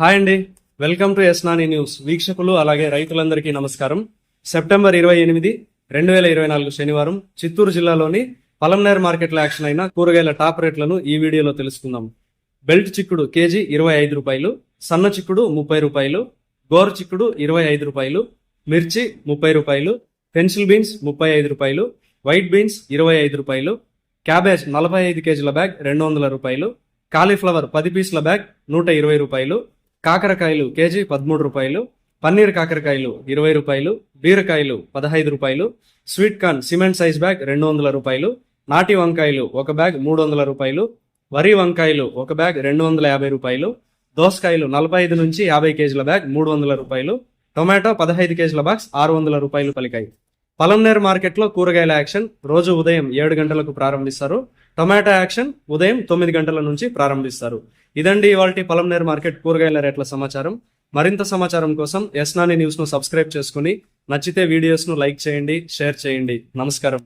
Hi అండి. Welcome to ఎస్నాని news. వీక్షకులు అలాగే రైతులందరికీ నమస్కారం. సెప్టెంబర్ ఇరవై ఎనిమిది రెండు వేల ఇరవై నాలుగు శనివారం చిత్తూరు జిల్లాలోని పలంనేర్ మార్కెట్లో యాక్షన్ అయిన కూరగాయల టాప్ రేట్లను ఈ వీడియోలో తెలుసుకుందాం. బెల్ట్ చిక్కుడు కేజీ ఇరవై ఐదు రూపాయలు సన్న చిక్కుడు ముప్పై రూపాయలు గోరు చిక్కుడు ఇరవై ఐదు రూపాయలు మిర్చి ముప్పై రూపాయలు పెన్సిల్ బీన్స్ ముప్పై ఐదు రూపాయలు వైట్ బీన్స్ ఇరవై ఐదు రూపాయలు క్యాబేజ్ నలభై ఐదు కేజీల బ్యాగ్ రెండు వందల రూపాయలు కాలీఫ్లవర్ పది పీసుల బ్యాగ్ నూట ఇరవై రూపాయలు కాకరకాయలు కేజీ పదమూడు రూపాయలు పన్నీర్ కాకరకాయలు ఇరవై రూపాయలు బీరకాయలు పదహైదు రూపాయలు sweet corn cement size bag రెండు వందల రూపాయలు నాటి వంకాయలు ఒక బ్యాగ్ మూడు వందల రూపాయలు వరి వంకాయలు ఒక బ్యాగ్ రెండు వందల యాభై రూపాయలు దోసకాయలు నలభై ఐదు నుంచి యాభై కేజీల బ్యాగ్ మూడు వందల రూపాయలు టొమాటో పదహైదు కేజీల బాక్స్ ఆరు వందల రూపాయలు పలికాయి. పలంనేర్ మార్కెట్లో కూరగాయల యాక్షన్ రోజు ఉదయం ఏడు గంటలకు ప్రారంభిస్తారు. టమాటా యాక్షన్ ఉదయం తొమ్మిది గంటల నుంచి ప్రారంభిస్తారు. ఇదండి ఇవాళ పలంనేరు మార్కెట్ కూరగాయల రేట్ల సమాచారం. మరింత సమాచారం కోసం ఎస్నాని న్యూస్ను సబ్స్క్రైబ్ చేసుకుని నచ్చితే వీడియోస్ను లైక్ చేయండి షేర్ చేయండి. నమస్కారం.